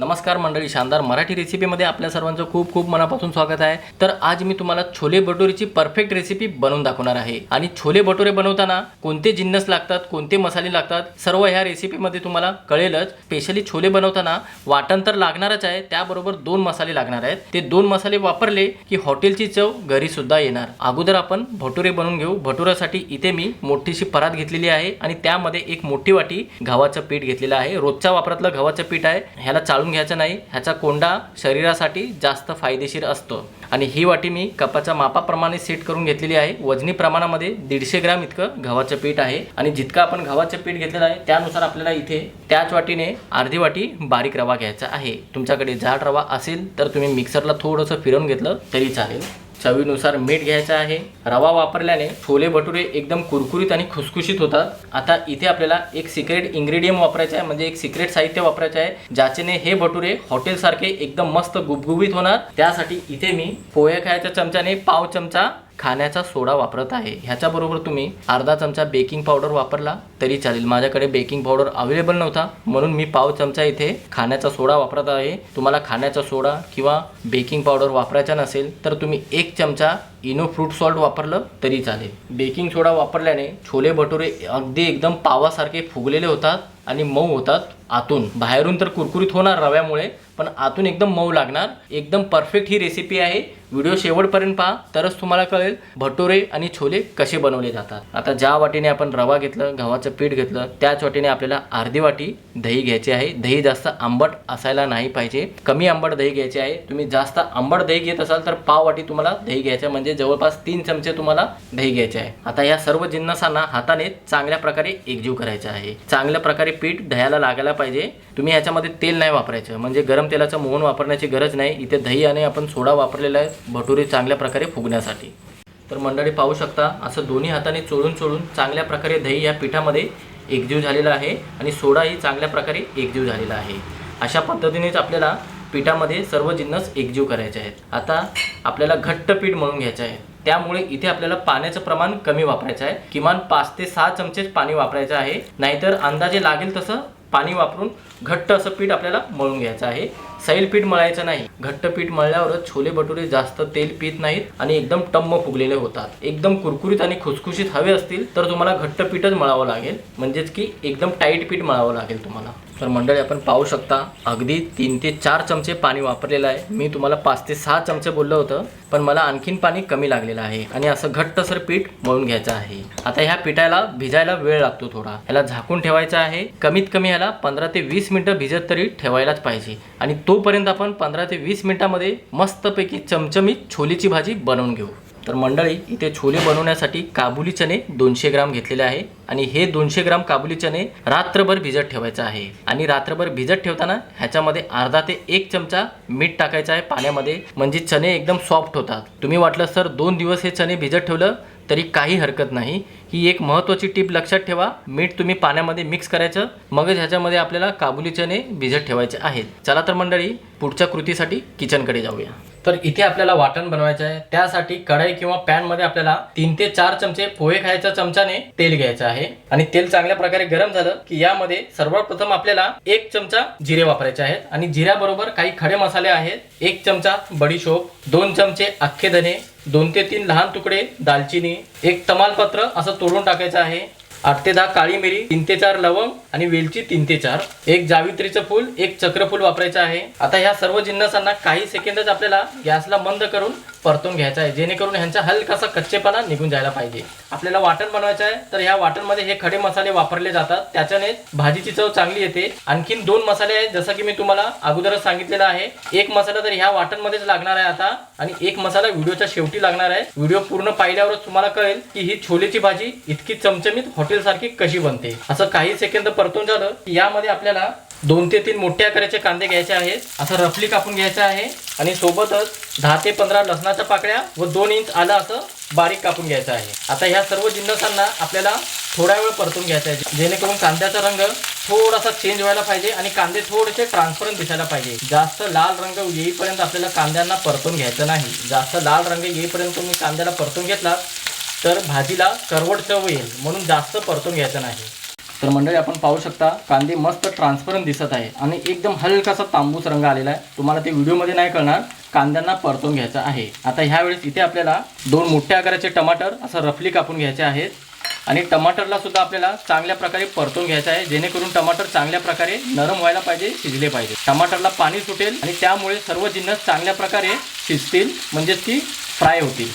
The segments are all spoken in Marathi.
नमस्कार मंडळी शानदार मराठी रेसिपीमध्ये आपल्या सर्वांचं खूप खूप मनापासून स्वागत आहे. तर आज मी तुम्हाला छोले भटुरेची परफेक्ट रेसिपी बनवून दाखवणार आहे. आणि छोले भटुरे बनवताना कोणते जिन्नस लागतात कोणते मसाले लागतात सर्व ह्या रेसिपीमध्ये तुम्हाला कळेलच. स्पेशली छोले बनवताना वाटण तर लागणारच आहे त्याबरोबर दोन मसाले लागणार आहेत. ते दोन मसाले वापरले की हॉटेलची चव घरी सुद्धा येणार. अगोदर आपण भटुरे बनवून घेऊ. भटुऱ्यासाठी इथे मी मोठीशी परात घेतलेली आहे आणि त्यामध्ये एक मोठी वाटी गव्हाचं पीठ घेतलेलं आहे. रोजच्या वापरातलं गव्हाचं पीठ आहे. ह्याला चाळून घ्यायचं नाही ह्याचा कोंडा शरीरासाठी जास्त फायदेशीर असतो. आणि ही वाटी मी कपाच्या मापाप्रमाणे सेट करून घेतलेली आहे. वजनी प्रमाणामध्ये दीडशे ग्रॅम इतकं गव्हाचं पीठ आहे. आणि जितकं आपण गव्हाचं पीठ घेतलेलं आहे त्यानुसार आपल्याला इथे त्याच वाटीने अर्धी वाटी बारीक रवा घ्यायचा आहे. तुमच्याकडे जाड रवा असेल तर तुम्ही मिक्सरला थोडंसं फिरवून घेतलं तरी चालेल. चवीनुसार मीठ घ्यायचं आहे. रवा वापरल्याने छोले भटुरे एकदम कुरकुरीत आणि खुसखुशीत होतात. आता इथे आपल्याला एक सिक्रेट इंग्रेडियंट वापरायचं आहे म्हणजे एक सिक्रेट साहित्य वापरायचं आहे ज्याच्याने हे भटुरे हॉटेलसारखे एकदम मस्त गुबगुबीत होणार. त्यासाठी इथे मी पोहे खायच्या चमच्याने पाव चमचा खाण्याचा सोडा वापरत आहे. ह्याच्याबरोबर तुम्ही अर्धा चमचा बेकिंग पावडर वापरला तरी चालेल. माझ्याकडे बेकिंग पावडर अवेलेबल नव्हता म्हणून मी पाव चमचा इथे खाण्याचा सोडा वापरत आहे. तुम्हाला खाण्याचा सोडा किंवा बेकिंग पावडर वापरायचा नसेल तर तुम्ही एक चमचा इनो फ्रूट सॉल्ट वापरलं तरी चालेल. बेकिंग सोडा वापरल्याने छोले भटुरे अगदी एकदम पावासारखे फुगलेले होतात आणि मऊ होतात आतून. बाहेरून तर कुरकुरीत होणार रव्यामुळे पण आतून एकदम मऊ लागणार. एकदम परफेक्ट ही रेसिपी आहे. व्हिडिओ शेवटपर्यंत पहा. तरच तुम्हाला कळेल भटुरे आणि छोले कसे बनवले जातात. आता ज्या वाटीने आपण रवा घेतलं गव्हाचं पीठ घेतलं त्याच वाटीने आपल्याला अर्धी वाटी दही घ्यायची आहे. दही जास्त आंबट असायला नाही पाहिजे. कमी आंबट दही घ्यायचे आहे. तुम्ही जास्त आंबट दही घेत असाल तर पाव वाटी तुम्हाला दही घ्यायचं म्हणजे जवळपास तीन चमचे तुम्हाला दही घ्यायचे आहे. आता या सर्व जिन्नसांना हाताने चांगल्या प्रकारे एकजीव करायचं आहे. चांगल्या प्रकारे पीठ दह्याला लागायला पाहिजे. तुम्ही ह्याच्यामध्ये तेल नाही वापरायचं. म्हणजे गरम तेलाचं मोहन वापरण्याची गरज नाही. इथे दही आणि आपण सोडा वापरलेला आहे. भटुरे चांगल्या प्रकारे फुगण्यासाठी. तर मंडळी पाहू शकता असं दोन्ही हाताने चोळून चोळून चांगल्या प्रकारे दही या पिठामध्ये एकजीव झालेला आहे आणि सोडाही चांगल्या प्रकारे एकजीव झालेला आहे. अशा पद्धतीनेच आपल्याला पिठामध्ये सर्व जिन्नस एकजीव करायचे आहेत. आता आपल्याला घट्ट पीठ म्हणून घ्यायचं आहे. त्यामुळे इथे आपल्याला पाण्याचं प्रमाण कमी वापरायचं आहे. किमान पाच ते सहा चमचेच पाणी वापरायचं आहे. नाहीतर अंदाजे लागेल तसं पाणी वापरून घट्ट असं पीठ आपल्याला मळून घ्यायचं आहे. सैल पीठ मळायचं नाही. घट्ट पीठ मळल्यावरच छोले भटुरे जास्त तेल पित नाहीत आणि एकदम टम्म फुगलेले होतात. एकदम कुरकुरीत आणि खुसखुशीत हवे असतील तर तुम्हाला घट्ट पीठच मळावं लागेल. म्हणजेच की एकदम टाईट पीठ मळावं लागेल तुम्हाला. तर मंडळी आपण पाहू शकता अगदी तीन ते चार चमचे पाणी वापरलेलं आहे. मी तुम्हाला पाच ते सहा चमचे बोललं होतं पण मला आणखीन पाणी कमी लागलेलं आहे आणि असं घट्टसर पीठ मळून घ्यायचं आहे. आता ह्या पिठाला भिजायला वेळ लागतो थोडा. ह्याला झाकून ठेवायचा आहे. कमीत कमी ह्याला पंधरा ते वीस मिनटं भिजत तरी ठेवायलाच पाहिजे. आणि तोपर्यंत आपण पंधरा ते वीस मिनिटामध्ये मस्तपैकी चमचमीत छोलेची भाजी बनवून घेऊ. तर मंडळी इथे छोले बनवण्यासाठी काबुली चणे दोनशे ग्राम घेतलेले आहे आणि हे दोनशे ग्राम काबुली चणे रात्रभर भिजत ठेवायचं आहे. आणि रात्रभर भिजत ठेवताना ह्याच्यामध्ये अर्धा ते एक चमचा मीठ टाकायचं आहे पाण्यामध्ये. म्हणजे चणे एकदम सॉफ्ट होतात. तुम्ही वाटलं सर दोन दिवस हे चणे भिजत ठेवलं तरी काही हरकत नाही. ही एक महत्त्वाची टीप लक्षात ठेवा. मीठ तुम्ही पाण्यामध्ये मिक्स करायचं. मगच ह्याच्यामध्ये आपल्याला काबुली चणे भिजत ठेवायचे आहेत. चला तर मंडळी पुढच्या कृतीसाठी किचनकडे जाऊया. तर इथे आपल्याला वाटण बनवायचं आहे. त्यासाठी कढाई किंवा पॅनमध्ये आपल्याला तीन ते चार चमचे पोहे खायच्या चमच्याने तेल घ्यायचं आहे. आणि तेल चांगल्या प्रकारे गरम झालं की यामध्ये सर्वात प्रथम आपल्याला एक चमचा जिरे वापरायचे आहेत. आणि जिऱ्याबरोबर काही खडे मसाले आहेत. एक चमचा बडीशोप दोन चमचे अख्खे धने दोन ते तीन लहान तुकडे दालचिनी एक तमालपत्र असं तोडून टाकायचं आहे. आठ ते दहा काळी मिरी तीन ते चार लवंग आणि वेलची तीन ते चार. एक जावित्रीचं फूल एक चक्रफूल वापरायचं आहे. आता ह्या सर्व जिन्नसांना काही सेकंदच आपल्याला गॅसला बंद करून परतून घ्यायचा आहे. जेणेकरून ह्यांचा हलकासा कच्चेपणा निघून जायला पाहिजे. आपल्याला वाटण बनवायचं आहे तर ह्या वाटणमध्ये हे खडे मसाले वापरले जातात. त्याच्याने भाजीची चव चांगली येते. आणखीन दोन मसाले आहेत. जसं की मी तुम्हाला अगोदरच सांगितलेलं आहे. एक मसाला तर ह्या वाटणमध्येच लागणार आहे आता. आणि एक मसाला व्हिडिओच्या शेवटी लागणार आहे. व्हिडिओ पूर्ण पाहिल्यावरच तुम्हाला कळेल की ही छोलेची भाजी इतकी चमचमीत हॉटेल सारखी कशी बनते. असं काही सेकंद परतून झालं की यामध्ये आपल्याला दोन ते तीन मोठ्या आकाराचे कांदे घ्यायचे आहेत. असं रफली कापून घ्यायचं आहे. आणि सोबतच दहा ते पंधरा लसणाच्या पाकळ्या व दोन इंच आलं असं बारीक कापून घ्यायचं आहे. आता ह्या सर्व जिन्नसांना आपल्याला थोडा वेळ परतून घ्यायचा आहे. जेणेकरून कांद्याचा रंग थोडासा चेंज व्हायला पाहिजे आणि कांदे थोडेसे ट्रान्सपरंट दिसायला पाहिजे. जास्त लाल रंग येईपर्यंत आपल्याला कांद्यांना परतून घ्यायचं नाही. जास्त लाल रंग येईपर्यंत तुम्ही कांद्याला परतून घेतला तर भाजीला करवट चव येईल. म्हणून जास्त परतून घ्यायचं नाही. तर मंडळी आपण पाहू शकता कांदे मस्त ट्रान्सपरंट दिसत आहे आणि एकदम हलकासा तांबूस रंग आलेला आहे. तुम्हाला ते व्हिडिओमध्ये नाही कळणार कांद्यांना परतून घ्यायचं आहे. आता ह्यावेळेस इथे आपल्याला दोन मोठ्या आकाराचे टमाटर असं रफली कापून घ्यायचे आहेत. आणि टमाटरला सुद्धा आपल्याला चांगल्या प्रकारे परतून घ्यायचं आहे जेणेकरून टमाटर चांगल्या प्रकारे नरम व्हायला पाहिजे शिजले पाहिजे. टमाटरला पाणी सुटेल आणि त्यामुळे सर्व जिन्नस चांगल्या प्रकारे शिजतील म्हणजेच की फ्राय होतील.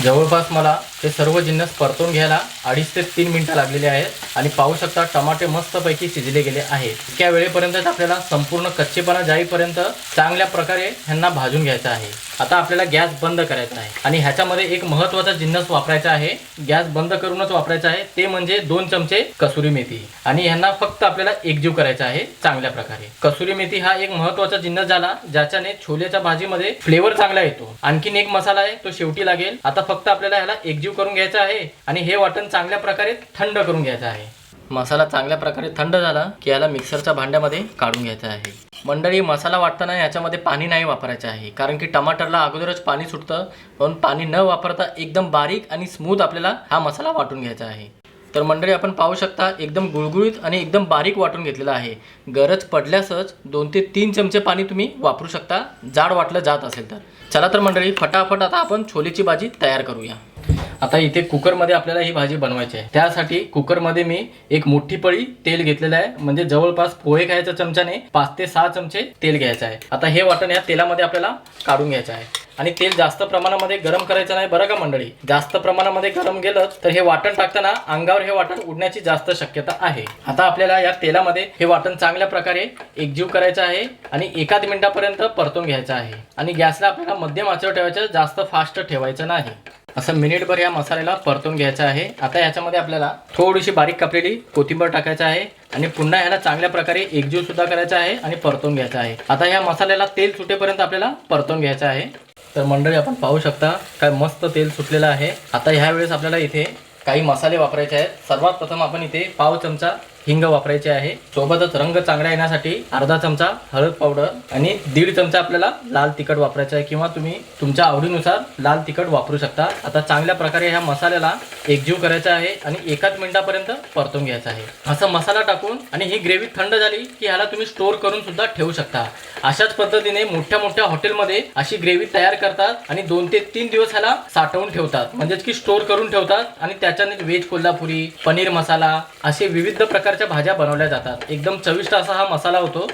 जवळपास मला ते सर्व जिन्नस परतून घ्यायला अडीच ते तीन मिनिटं लागलेले आहेत आणि पाहू शकता टमाटे मस्तपैकी शिजले गेले आहेत. इतक्या वेळेपर्यंत आपल्याला संपूर्ण कच्चेपणा जाईपर्यंत चांगल्या प्रकारे ह्यांना भाजून घ्यायचं आहे. आता आपल्याला गॅस बंद करायचा आहे. आणि ह्याच्यामध्ये एक महत्त्वाचा जिन्नस वापरायचा आहे. गॅस बंद करूनच वापरायचा आहे. ते म्हणजे दोन चमचे कसुरी मेथी. आणि ह्यांना फक्त आपल्याला एकजीव करायचा आहे चांगल्या प्रकारे. कसुरी मेथी हा एक महत्त्वाचा जिन्नस झाला ज्याच्याने छोल्याच्या भाजीमध्ये फ्लेवर चांगला येतो. आणखीन एक मसाला आहे तो शेवटी लागेल. आता आता फक्त आपल्याला ह्याला एकजीव करून घ्यायचा आहे आणि हे वाटण चांगल्या प्रकारे थंड करून घ्यायचं आहे. मसाला चांगल्या प्रकारे थंड झाला की याला मिक्सरच्या भांड्यामध्ये काढून घ्यायचा आहे. मंडळी मसाला वाटताना याच्यामध्ये पाणी नाही वापरायचं आहे कारण की टमाटरला अगोदरच पाणी सुटतं म्हणून पाणी न वापरता एकदम बारीक आणि स्मूथ आपल्याला हा मसाला वाटून घ्यायचा आहे. तर मंडळी आपण पाहू शकता एकदम गुळगुळीत आणि एकदम बारीक वाटून घेतलेला आहे. गरज पडल्यासच दोन ते तीन चमचे पाणी तुम्ही वापरू शकता. जाड वाटलं जात असेल तर. चला तर मंडळी फटाफट आता आपण छोलेची भाजी तयार करूया. आता इथे कुकरमध्ये आपल्याला ही भाजी बनवायची आहे. त्यासाठी कुकरमध्ये मी एक मोठी पळी तेल घेतलेलं आहे. म्हणजे जवळपास पोहे खायच्या चमच्याने पाच ते सहा चमचे तेल घ्यायचं आहे. आता हे वाटण या तेलामध्ये आपल्याला काढून घ्यायचं आहे. आणि तेल जास्त प्रमाणामध्ये गरम करायचं नाही बरं का मंडळी? जास्त प्रमाणामध्ये गरम गेलं तर हे वाटण टाकताना अंगावर हे वाटण उडण्याची जास्त शक्यता आहे. आता आपल्याला या तेलामध्ये हे वाटण चांगल्या प्रकारे एकजीव करायचं आहे आणि एकाच मिनिटापर्यंत परतून घ्यायचं आहे. आणि गॅसला आपल्याला मध्यम आचेवर ठेवायचं जास्त फास्ट ठेवायचं नाही. असं मिनिटभर या मसाल्याला परतून घ्यायचं आहे. आता याच्यामध्ये आपल्याला थोडीशी बारीक कापलेली कोथिंबीर टाकायचं आहे आणि पुन्हा ह्याला चांगल्या प्रकारे एकजीव सुद्धा करायचा आहे आणि परतून घ्यायचा आहे. आता या मसाल्याला तेल सुटेपर्यंत आपल्याला परतून घ्यायचं आहे. तर मंडळी आपण पाहू शकता काय मस्त तेल सुटलेलं आहे. आता ह्यावेळेस आपल्याला इथे काही मसाले वापरायचे आहेत. सर्वात प्रथम आपण इथे पाव चमचा हिंग वापरायचे आहे. सोबतच रंग चांगला येण्यासाठी अर्धा चमचा हळद पावडर आणि दीड चमचा आपल्याला लाल तिखट वापरायचं आहे किंवा तुम्ही तुमच्या आवडीनुसार लाल तिखट वापरू शकता. आता चांगल्या प्रकारे ह्या मसाल्याला एकजीव करायचा आहे आणि एकाच मिनिटापर्यंत परतून घ्यायचा आहे. असं मसाला टाकून आणि ही ग्रेव्ही थंड झाली की ह्याला तुम्ही स्टोर करून सुद्धा ठेवू शकता. अशाच पद्धतीने मोठ्या मोठ्या हॉटेलमध्ये अशी ग्रेव्ही तयार करतात आणि दोन ते तीन दिवस ह्याला साठवून ठेवतात. म्हणजेच की स्टोर करून ठेवतात आणि त्याच्याने व्हेज कोल्हापुरी पनीर मसाला असे विविध प्रकार प्रकारच्या भाज्या बनवल्या जातात. एकदम चविष्ट असा हा मसाला होतो.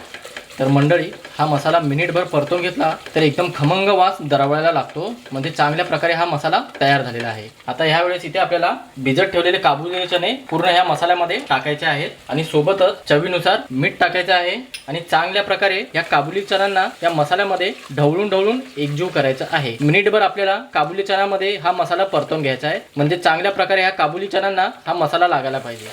तर मंडळी हा मसाला मिनिटभर परतून घेतला तर एकदम खमंग वास दरवळायला लागतो. म्हणजे चांगल्या प्रकारे हा मसाला तयार झालेला आहे. आता ह्यावेळेस इथे आपल्याला भिजत ठेवलेले काबुली चणे पूर्ण ह्या मसाल्यामध्ये टाकायचे आहेत. आणि सोबतच चवीनुसार मीठ टाकायचं आहे. आणि चांगल्या प्रकारे या काबुली चण्यांना या मसाल्यामध्ये ढवळून ढवळून एकजीव करायचं आहे. मिनिटभर आपल्याला काबुली चण्यामध्ये हा मसाला परतून घ्यायचा आहे. म्हणजे चांगल्या प्रकारे ह्या काबुली चण्यांना हा मसाला लागायला पाहिजे.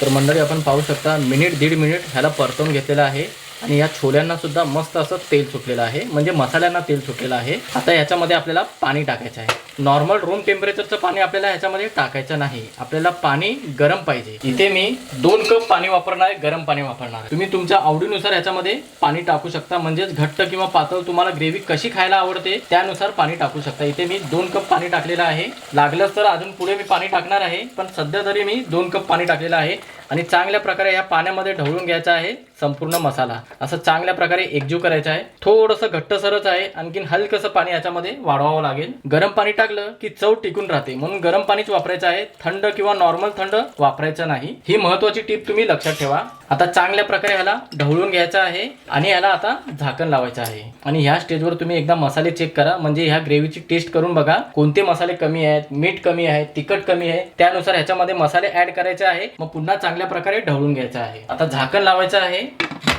तर मंडळी आपण पाहू शकता मिनिट दीड मिनिट ह्याला परतवून घेतलेलं आहे. आणि या छोल्यांना सुद्धा मस्त असं तेल सुटलेलं आहे. म्हणजे मसाल्यांना तेल सुटलेलं आहे. आता याच्यामध्ये आपल्याला पाणी टाकायचं आहे. नॉर्मल रूम टेम्परेचरचं पाणी आपल्याला ह्याच्यामध्ये टाकायचं नाही. आपल्याला पाणी गरम पाहिजे. इथे मी दोन कप पाणी वापरणार आहे गरम पाणी वापरणार. तुम्ही तुमच्या आवडीनुसार ह्याच्यामध्ये पाणी टाकू शकता. म्हणजेच घट्ट किंवा पातळ तुम्हाला ग्रेव्ही कशी खायला आवडते त्यानुसार पाणी टाकू शकता. इथे मी दोन कप पाणी टाकलेलं आहे. लागलंच तर अजून पुढे मी पाणी टाकणार आहे पण सध्या तरी मी दोन कप पाणी टाकलेलं आहे आणि चांगल्या प्रकारे या पाण्यामध्ये ढवळून घ्यायचा आहे संपूर्ण मसाला. असं चांगल्या प्रकारे एकजीव करायचं आहे. थोडंसं घट्टसरच आहे. आणखीन हलकंसं पाणी याच्यामध्ये वाढवावं लागेल. गरम पाणी टाक लागलं की चव टिकून राहते. म्हणून गरम पाणीच वापरायचं आहे. थंड किंवा नॉर्मल थंड वापरायचं नाही. ही महत्वाची टीप तुम्ही लक्षात ठेवा. आता चांगल्या प्रकारे ह्याला ढवळून घ्यायचं आहे आणि ह्याला आता झाकण लावायचं आहे. आणि ह्या स्टेजवर तुम्ही एकदा मसाले चेक करा. म्हणजे ह्या ग्रेव्हीची टेस्ट करून बघा कोणते मसाले कमी आहेत मीठ कमी आहे तिखट कमी आहे. त्यानुसार ह्याच्यामध्ये मसाले ऍड करायचे आहे. मग पुन्हा चांगल्या प्रकारे ढवळून घ्यायचं आहे. आता झाकण लावायचं आहे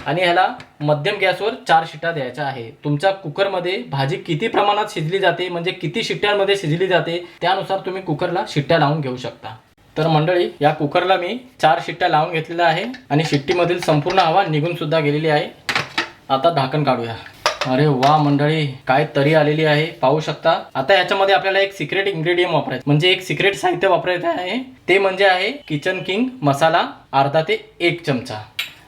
आणि ह्याला मध्यम गॅसवर चार शिट्या द्यायच्या आहे. तुमच्या कुकरमध्ये भाजी किती प्रमाणात शिजली जाते म्हणजे किती शिट्ट्यांमध्ये शिजली जाते त्यानुसार तुम्ही कुकरला शिट्ट्या लावून घेऊ शकता. तर मंडळी या कुकरला मी चार शिट्ट्या लावून घेतलेल्या आहे आणि शिट्टीमधील संपूर्ण हवा निघून सुद्धा गेलेली आहे. आता झाकण काढूया. अरे वा मंडळी काय तरी आलेली आहे. पाहू शकता. आता याच्यामध्ये आपल्याला एक सिक्रेट इन्ग्रेडियंट वापरायचं म्हणजे एक सिक्रेट साहित्य वापरायचं आहे. ते म्हणजे आहे किचन किंग मसाला अर्धा ते एक चमचा.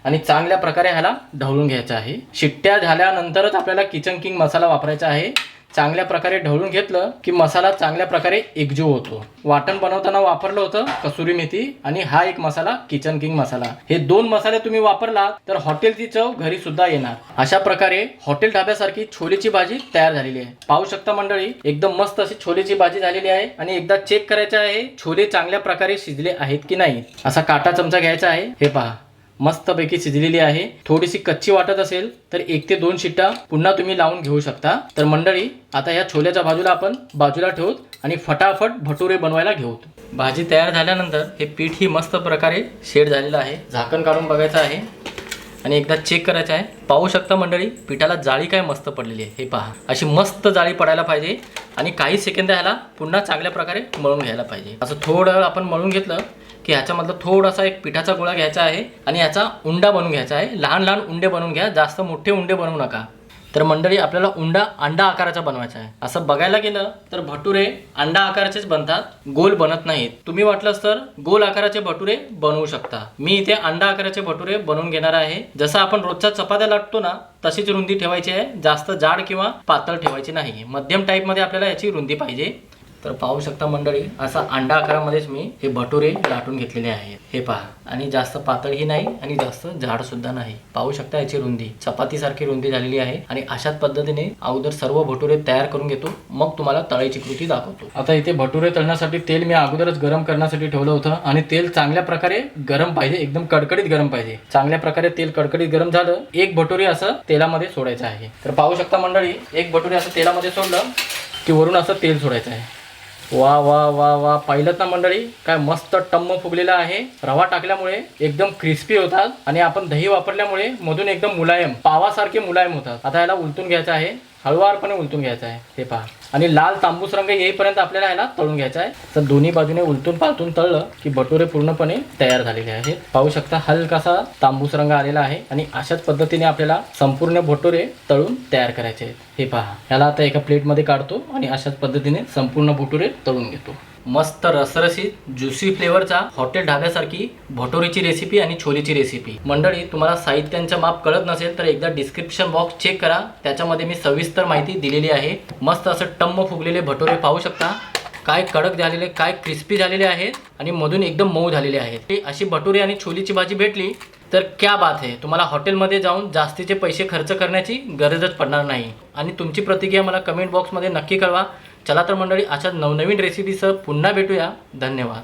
आणि चांगल्या प्रकारे ह्याला ढवळून घ्यायचा आहे. शिट्ट्या झाल्यानंतरच आपल्याला किचन किंग मसाला वापरायचा आहे. चांगल्या प्रकारे ढवळून घेतलं की मसाला चांगल्या प्रकारे एकजीव होतो. वाटण बनवताना वापरलं होतं कसुरी मेथी आणि हा एक मसाला किचन किंग मसाला. हे दोन मसाले तुम्ही वापरला तर हॉटेलची चव घरी सुद्धा येणार. अशा प्रकारे हॉटेल ढाब्यासारखी छोलेची भाजी तयार झालेली आहे. पाहू शकता मंडळी एकदम मस्त अशी छोलेची भाजी झालेली आहे आणि एकदा चेक करायचं आहे छोले चांगल्या प्रकारे शिजले आहेत की नाही? असा काटा चमचा घ्यायचा आहे. हे पहा. मस्तपैकी शिजलेली आहे. थोडीशी कच्ची वाटत असेल तर एक ते दोन शिट्टा पुन्हा तुम्ही लावून घेऊ शकता. तर मंडळी आता या छोल्याच्या बाजूला आपण बाजूला ठेवूत आणि फटाफट भटुरे बनवायला घेऊत. भाजी तयार झाल्यानंतर हे पीठ ही मस्त प्रकारे शेड झालेलं आहे. झाकण काढून बघायचं आहे. आणि एकदा चेक करायचं आहे. पाहू शकता मंडळी पिठाला जाळी काय मस्त पडलेली आहे. हे पहा. अशी मस्त जाळी पडायला पाहिजे आणि काही सेकंद ह्याला पुन्हा चांगल्या प्रकारे मळून घ्यायला पाहिजे. असं थोडं आपण मळून घेतलं की ह्याच्यामधलं थोडासा एक पिठाचा गोळा घ्यायचा आहे आणि याचा उंडा बनवून घ्यायचा आहे. लहान लहान उंडे बनवून घ्या जास्त मोठे उंडे बनवू नका. तर मंडळी आपल्याला उंडा अंडा आकाराचा बनवायचा आहे. असं बघायला गेलं तर भटुरे अंडा आकाराचेच बनतात गोल बनत नाहीत. तुम्ही वाटलंच तर गोल आकाराचे भटुरे बनवू शकता. मी इथे अंडा आकाराचे भटुरे बनवून घेणार आहे. जसं आपण रोजच्या चपात्या लाटतो ना तशीच रुंदी ठेवायची आहे. जास्त जाड किंवा पातळ ठेवायची नाही. मध्यम टाईपमध्ये आपल्याला याची रुंदी पाहिजे. तर पाहू शकता मंडळी असा अंडा आकारामध्येच मी हे भटुरे लाटून घेतलेले आहेत. हे पहा आणि जास्त पातळही नाही आणि जास्त जाड सुद्धा नाही. पाहू शकता याची रुंदी चपातीसारखी रुंदी झालेली आहे आणि अशाच पद्धतीने अगोदर सर्व भटुरे तयार करून घेतो मग तुम्हाला तळायची कृती दाखवतो. आता इथे भटुरे तळण्यासाठी तेल मी अगोदरच गरम करण्यासाठी ठेवलं होतं आणि तेल चांगल्या प्रकारे गरम पाहिजे एकदम कडकडीत गरम पाहिजे. चांगल्या प्रकारे तेल कडकडीत गरम झालं एक भटुरे असं तेलामध्ये सोडायचं आहे. तर पाहू शकता मंडळी एक भटुरे असं तेलामध्ये सोडलं की वरून असं तेल सोडायचं आहे. वा वा वा वा. पाहिलं ना मंडळी? काय मस्त टम्म फुगलेला आहे. रवा टाकल्यामुळे एकदम क्रिस्पी होतात आणि आपण दही वापरल्यामुळे मधून एकदम मुलायम पावासारखे मुलायम होतात. आता याला उलटून घ्यायचं आहे. हळुवारपणे उलटून घ्यायचं आहे. हे पहा. आणि लाल तांबूस रंग येईपर्यंत आपल्याला याला तळून घ्यायचा आहे. तर दोन्ही बाजूने उलटून पालटून तळलं की भटुरे पूर्णपणे तयार झालेले आहेत. पाहू शकता हलकासा तांबूस रंग आलेला आहे आणि अशाच पद्धतीने आपल्याला संपूर्ण भटुरे तळून तयार करायचे आहेत. हे पहा. याला आता एका प्लेटमध्ये काढतो आणि अशाच पद्धतीने संपूर्ण भटुरे तळून घेतो. मस्त रसरशीत ज्युसी फ्लेवरचा हॉटेल ढाब्यासारखी भटोरीची रेसिपी आणि छोलीची रेसिपी मंडळी तुम्हाला साहित्यांचं माप कळत नसेल तर एकदा डिस्क्रिप्शन बॉक्स चेक करा. त्याच्यामध्ये मी सविस्तर माहिती दिलेली आहे. मस्त असं टम्म फुगलेले भटोरे पाहू शकता. काय कडक झालेले काय क्रिस्पी झालेले आहेत आणि मधून एकदम मऊ झालेले आहेत. ते अशी भटुरे आणि छोलीची भाजी भेटली तर क्या बात आहे तुम्हाला हॉटेलमध्ये जाऊन जास्तीचे पैसे खर्च करण्याची गरजच पडणार नाही. आणि तुमची प्रतिक्रिया मला कमेंट बॉक्समध्ये नक्की कळवा. चला तर मंडळी अशा नवनवीन रेसिपीसह पुन्हा भेटूया. धन्यवाद.